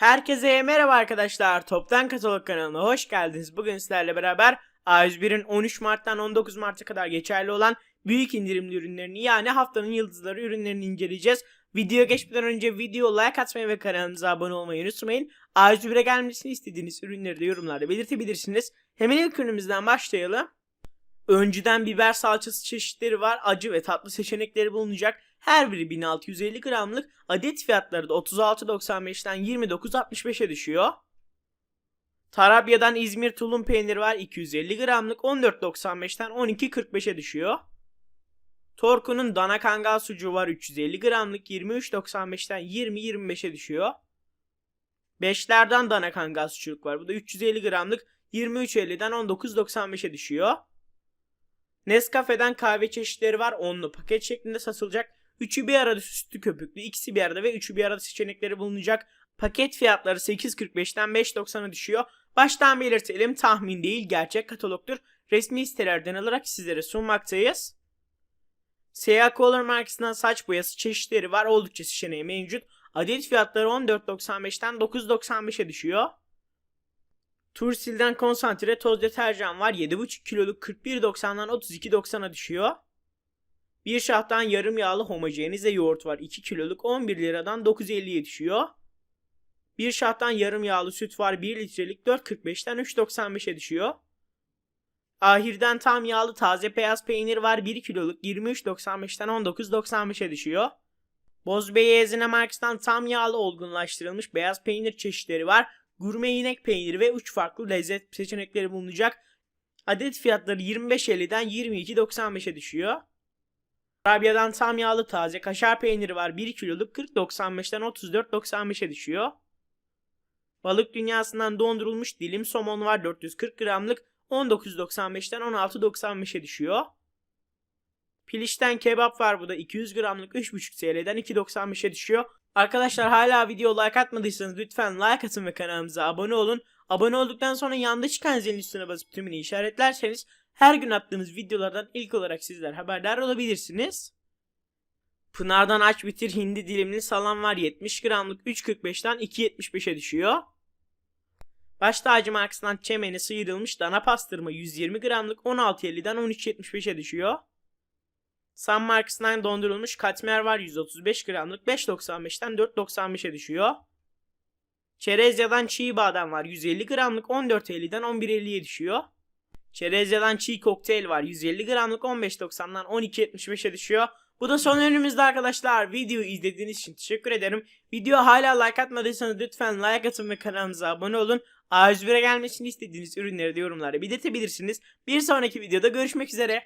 Herkese merhaba arkadaşlar. Toptan Katalog kanalına hoş geldiniz. Bugün sizlerle beraber A101'in 13 Mart'tan 19 Mart'a kadar geçerli olan büyük indirimli ürünlerini yani haftanın yıldızları ürünlerini inceleyeceğiz. Videoya geçmeden önce video like atmayı ve kanalımıza abone olmayı unutmayın. A101'e gelmesini istediğiniz ürünleri de yorumlarda belirtebilirsiniz. Hemen ilk ürünümüzden başlayalım. Önceden biber salçası çeşitleri var. Acı ve tatlı seçenekleri bulunacak. Her biri 1650 gramlık. Adet fiyatları da 36.95'ten 29.65'e düşüyor. Tarabya'dan İzmir tulum peyniri var. 250 gramlık 14.95'ten 12.45'e düşüyor. Torku'nun dana kangal sucuğu var. 350 gramlık 23.95'ten 20.25'e düşüyor. Beşlerden dana kangal sucuk var. Bu da 350 gramlık 23.50'den 19.95'e düşüyor. Nescafe'den kahve çeşitleri var. Onlu paket şeklinde satılacak. Üçü bir arada süslü köpüklü, ikisi bir arada ve üçü bir arada seçenekleri bulunacak. Paket fiyatları 8.45'ten 5.90'a düşüyor. Baştan belirtelim tahmin değil gerçek katalogdur. Resmi sitelerden alarak sizlere sunmaktayız. Siyah Color markasından saç boyası çeşitleri var. Oldukça seçeneği mevcut. Adet fiyatları 14.95'ten 9.95'e düşüyor. Tursil'den konsantre toz deterjan var. 7,5 kiloluk 41.90'dan 32.90'a düşüyor. Bir şahtan yarım yağlı homojenize yoğurt var. 2 kiloluk 11 liradan 9.50'ye düşüyor. Bir şahtan yarım yağlı süt var. 1 litrelik 4.45'ten 3.95'e düşüyor. Ahir'den tam yağlı taze beyaz peynir var. 1 kiloluk 23.95'ten 19.95'e düşüyor. Bozbey Ezine markasından tam yağlı olgunlaştırılmış beyaz peynir çeşitleri var. Gurme inek peyniri ve 3 farklı lezzet seçenekleri bulunacak. Adet fiyatları 25.50'den 22.95'e düşüyor. Arabya'dan tam yağlı taze kaşar peyniri var. 1 kiloluk 40.95'ten 34.95'e düşüyor. Balık dünyasından dondurulmuş dilim somon var. 440 gramlık 19.95'ten 16.95'e düşüyor. Pilişten kebap var bu da 200 gramlık 3.5 TL'den 2.95'e düşüyor. Arkadaşlar hala video like atmadıysanız lütfen like atın ve kanalımıza abone olun. Abone olduktan sonra yanda çıkan zilin üstüne basıp tümünü işaretlerseniz her gün attığımız videolardan ilk olarak sizler haberdar olabilirsiniz. Pınar'dan aç bitir hindi dilimli salam var 70 gramlık 3.45'ten 2.75'e düşüyor. Baş tacı markasından çemeni sıyrılmış dana pastırma 120 gramlık 16.50'den 13.75'e düşüyor. Sam markasından dondurulmuş katmer var 135 gramlık 5.95'ten 4.95'e düşüyor. Çerezya'dan çiğ badem var 150 gramlık 14.50'den 11.50'ye düşüyor. Çerezya'dan çiğ kokteyl var 150 gramlık 15.90'dan 12.75'e düşüyor. Bu da son ürünümüzde arkadaşlar. Videoyu izlediğiniz için teşekkür ederim. Video hala like atmadıysanız lütfen like atın ve kanalımıza abone olun. A101'e gelmesini istediğiniz ürünleri de yorumlara belirtebilirsiniz. Bir sonraki videoda görüşmek üzere.